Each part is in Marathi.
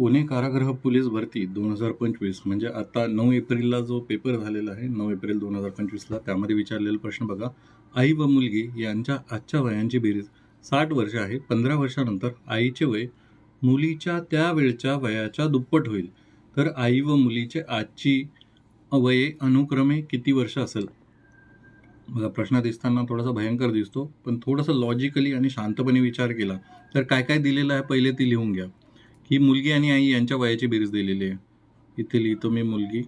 पुणे कारागृह पोलीस भरती दोन हजार पंचवीस म्हणजे आता नऊ एप्रिलला जो पेपर झालेला आहे नऊ एप्रिल दोन हजार पंचवीसला त्यामध्ये विचारलेला प्रश्न बघा. आई व मुलगी यांच्या आजच्या वयांची बेरीज साठ वर्ष आहे पंधरा वर्षानंतर आईचे वय मुलीच्या त्यावेळच्या वयाच्या दुप्पट होईल. तर आई व मुलीचे आजची वये अनुक्रमे किती वर्ष असेल? बघा प्रश्न दिसताना थोडासा भयंकर दिसतो पण थोडंसं लॉजिकली आणि शांतपणे विचार केला तर काय काय दिलेलं आहे पहिले ती लिहून घ्या. ही मुलगी आणि आई यांच्या वयाची बेरीज दिलेली आहे. इथे लिहितो मी मुलगी.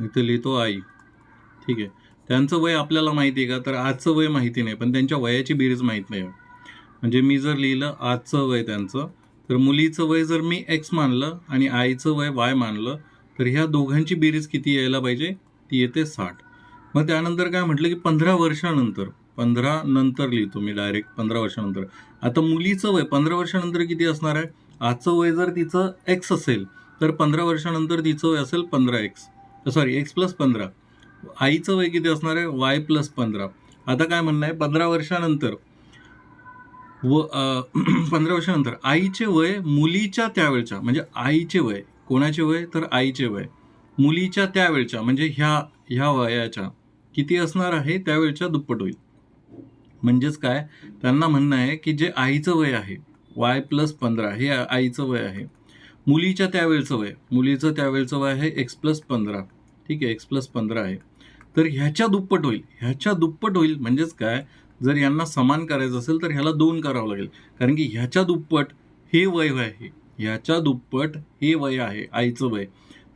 इथे लिहितो आई. ठीक आहे. त्यांचं वय आपल्याला माहिती आहे का? तर आजचं वय माहिती नाही पण त्यांच्या वयाची बेरीज माहीत नाही. म्हणजे मी जर लिहिलं आजचं वय त्यांचं तर मुलीचं वय जर मी एक्स मानलं आणि आईचं वय वाय मानलं तर ह्या दोघांची बेरीज किती यायला पाहिजे? ती येते साठ. मग त्यानंतर काय म्हटलं की पंधरा वर्षानंतर. पंधरा नंतर लिहितो मी डायरेक्ट पंधरा वर्षानंतर. आता मुलीचं वय पंधरा वर्षानंतर किती असणार आहे? आजचं वय जर तिचं एक्स असेल तर पंधरा वर्षानंतर तिचं वय असेल पंधरा एक्स सॉरी एक्स प्लस पंधरा. आईचं वय किती असणार आहे? वाय प्लस पंधरा. आता काय म्हणणं आहे? पंधरा वर्षानंतर. व पंधरा वर्षानंतर. आईचे वय मुलीच्या त्यावेळच्या म्हणजे आईचे वय. कोणाचे वय? तर आईचे वय. मुलीच्या त्यावेळच्या म्हणजे ह्या ह्या वयाच्या किती असणार आहे? त्यावेळच्या दुप्पट होईल. म्हणजेच काय? त्यांना म्हणणं आहे की जे आईचं वय आहे वाय प्लस पंधरा हे आईचं वय आहे. मुलीच्या त्यावेळचं वय मुलीचं त्यावेळचं वय आहे एक्स प्लस पंधरा. ठीक आहे एक्स प्लस पंधरा आहे. तर ह्याच्या दुप्पट होईल. ह्याच्या दुप्पट होईल म्हणजेच काय? जर यांना समान करायचं असेल तर ह्याला दोन करावं लागेल. कारण की ह्याच्या दुप्पट हे वय आहे. ह्याच्या दुप्पट हे वय आहे आईचं वय.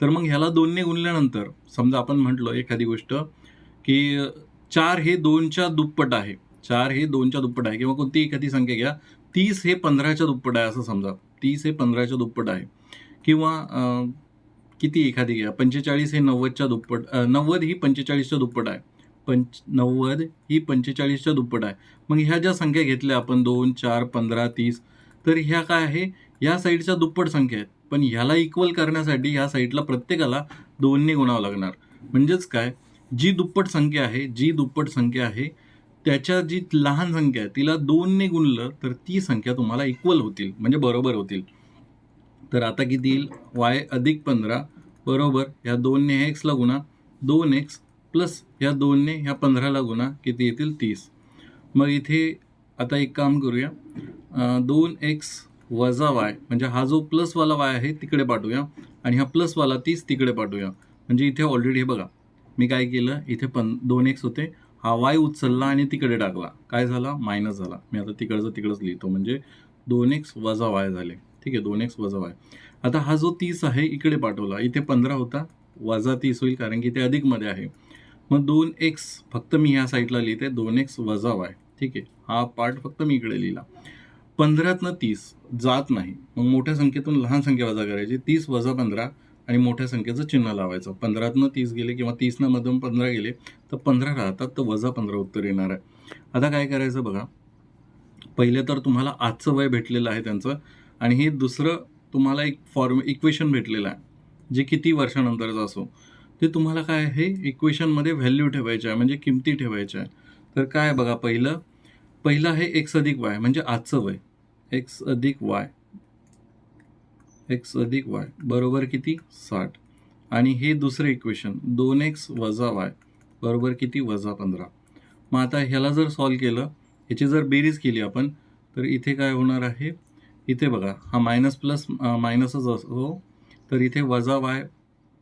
तर मग ह्याला दोनने गुणल्यानंतर समजा आपण म्हटलं एखादी गोष्ट की चार हे दोनच्या दुप्पट आहे. चार हे दोनच्या दुप्पट आहे. किंवा कोणती एखादी संख्या घ्या. तीस हे पंधराच्या दुप्पट आहे असं समजा. तीस हे पंधराच्या दुप्पट आहे. किंवा किती एखादी घ्या. पंचेचाळीस हे नव्वदच्या दुप्पट नव्वद ही पंचेचाळीसच्या दुप्पट आहे. पंच नव्वद ही पंचेचाळीसच्या दुप्पट आहे. मग ह्या ज्या संख्या घेतल्या आपण दोन चार पंधरा तीस तर ह्या काय आहे? या साईडच्या दुप्पट संख्या आहेत. पण ह्याला इक्वल करण्यासाठी ह्या साईडला प्रत्येकाला दोनने गुणावं लागणार. म्हणजेच काय? जी दुप्पट संख्या आहे जी दुप्पट संख्या आहे त्याच्या जी लहान संख्या आहे तिला दोनने गुणलं तर ती संख्या तुम्हाला इक्वल होतील म्हणजे बरोबर होतील. तर आता किती येईल? वाय अधिक पंधरा बरोबर ह्या दोनने ह्या एक्सला गुणा दोन एक्स प्लस ह्या दोनने ह्या पंधराला गुणा किती येतील? तीस. मग इथे आता एक काम करूया. दोन एक्स वजा वाय म्हणजे हा जो प्लसवाला वाय आहे तिकडे पाठवूया. आणि हा प्लसवाला तीस तिकडे पाठवूया. म्हणजे इथे ऑलरेडी हे बघा मी काय केलं? इथे पण दोन एक्स होते. हा वाय उचलला आणि तिकडे टाकला. काय झाला? मायनस झाला. मी आता तिकडचं तिकडंच लिहितो. म्हणजे दोन एक्स वजा वाय झाले. ठीक आहे? दोन एक्स वजा वाय आता हा जो तीस आहे इकडे पाठवला. इथे पंधरा होता. वजा तीस होईल कारण की ते अधिकमध्ये आहे. मग दोन एक्स फक्त मी ह्या साईडला लिहिते. दोन एक्स वजा वाय ठीक आहे? हा पार्ट फक्त मी इकडे लिहिला. पंधरातनं तीस जात नाही. मग मोठ्या संख्येतून लहान संख्या वजा करायची. तीस वजा पंधरा आणि मोठ्या संख्येचं चिन्ह लावायचं. पंधरातनं तीस गेले किंवा तीसनं मधून पंधरा गेले तर पंधरा राहतात तर वजा पंधरा उत्तर येणार आहे. आता काय करायचं बघा. पहिले तर तुम्हाला आजचं वय भेटलेलं आहे त्यांचं आणि हे दुसरं तुम्हाला एक फॉर्म इक्वेशन भेटलेलं आहे जे किती वर्षानंतरचं असो. ते तुम्हाला काय आहे? इक्वेशनमध्ये व्हॅल्यू ठेवायची आहे म्हणजे किमती ठेवायच्या आहे. तर काय बघा पहिलं पहिलं आहे एक्स अधिक वाय म्हणजे आजचं वय. एक्स अधिक वाय. एक्स अधिक वाय बरोबर किती? साठ. आणि हे दुसरं इक्वेशन दोन एक्स वजा वाय बरोबर किती? वजा पंधरा. मग आता ह्याला जर सॉल्व केलं ह्याची जर बेरीज केली आपण तर इथे काय होणार आहे? इथे बघा हा मायनस प्लस मायनसच असो तर इथे वजा वाय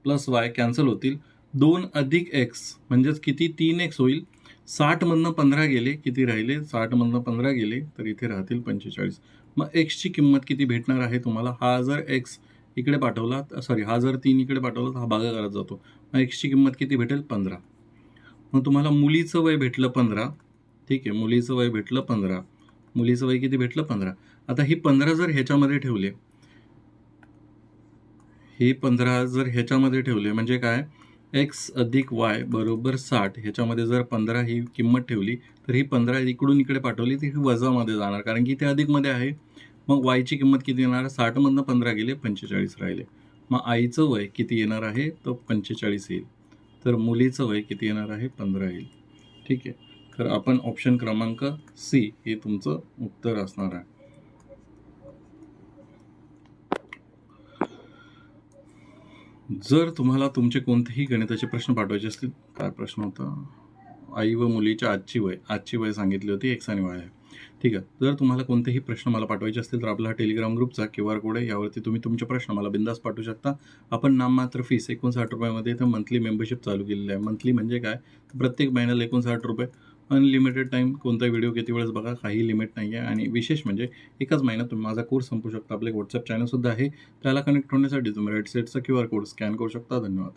प्लस वाय कॅन्सल होतील. दोन अधिक एक्स म्हणजेच किती? तीन एक्स होईल. साठमधनं पंधरा गेले किती राहिले? साठमधनं पंधरा गेले तर इथे राहतील पंचेचाळीस. मग एक्सची किंमत किती भेटणार आहे तुम्हाला? हा जर एक्स इकडे पाठवला सॉरी हा जर तीन इकडे पाठवला तर हा भागाकारात जातो. मग एक्सची किंमत किती भेटेल? पंधरा. मग तुम्हाला मुलीचं वय भेटलं पंधरा. ठीक आहे मुलीचं वय भेटलं पंधरा. मुलीचं वय किती भेटलं? पंधरा. आता ही पंधरा जर ह्याच्यामध्ये ठेवले हे पंधरा जर ह्याच्यामध्ये ठेवले म्हणजे काय? एक्स अधिक वाय बरोबर साठ ह्याच्यामध्ये जर पंधरा ही किंमत ठेवली तर ही पंधरा इकडून इकडे पाठवली तर ही वजामध्ये जाणार. कारण की ते अधिकमध्ये आहे. मग वायची किंमत किती येणार? साठमधनं पंधरा गेले पंचेचाळीस राहिले. मग आईचं वय किती येणार आहे? तर पंचेचाळीस येईल. तर मुलीचं वय किती येणार आहे? पंधरा येईल. ठीक आहे? तर आपण ऑप्शन क्रमांक सी हे तुमचं उत्तर असणार आहे. जर तुम्हाला तुमचे कोणतेही गणिताचे प्रश्न पाठवायचे असतील काय प्रश्न होता? आई व मुलीच्या आजची वय आजची वय सांगितली होती एक साने वय आहे. ठीक आहे. जर तुम्हाला कोणतेही प्रश्न मला पाठवायचे असतील तर आपला हा टेलिग्राम ग्रुपचा क्यू आर कोड आहे यावरती तुम्ही तुमचे प्रश्न मला बिंदास पाठवू शकता. आपण नाममात्र फीस एकोणसाठ रुपयामध्ये इथं मंथली मेंबरशिप चालू केलेली आहे. मंथली म्हणजे काय? तर प्रत्येक महिन्याला एकोणसाठ रुपये. अनलिमिटेड टाईम कोणता व्हिडिओ किती वेळेस बघा काही लिमिट नाही आहे आणि विशेष म्हणजे एकाच महिन्यात तुम्ही माझा कोर्स संपू शकता. आपले व्हॉट्सअप चॅनलसुद्धा आहे. त्याला कनेक्ट होण्यासाठी तुम्ही रेडसेटचा क्यू आर कोड स्कॅन करू शकता. धन्यवाद.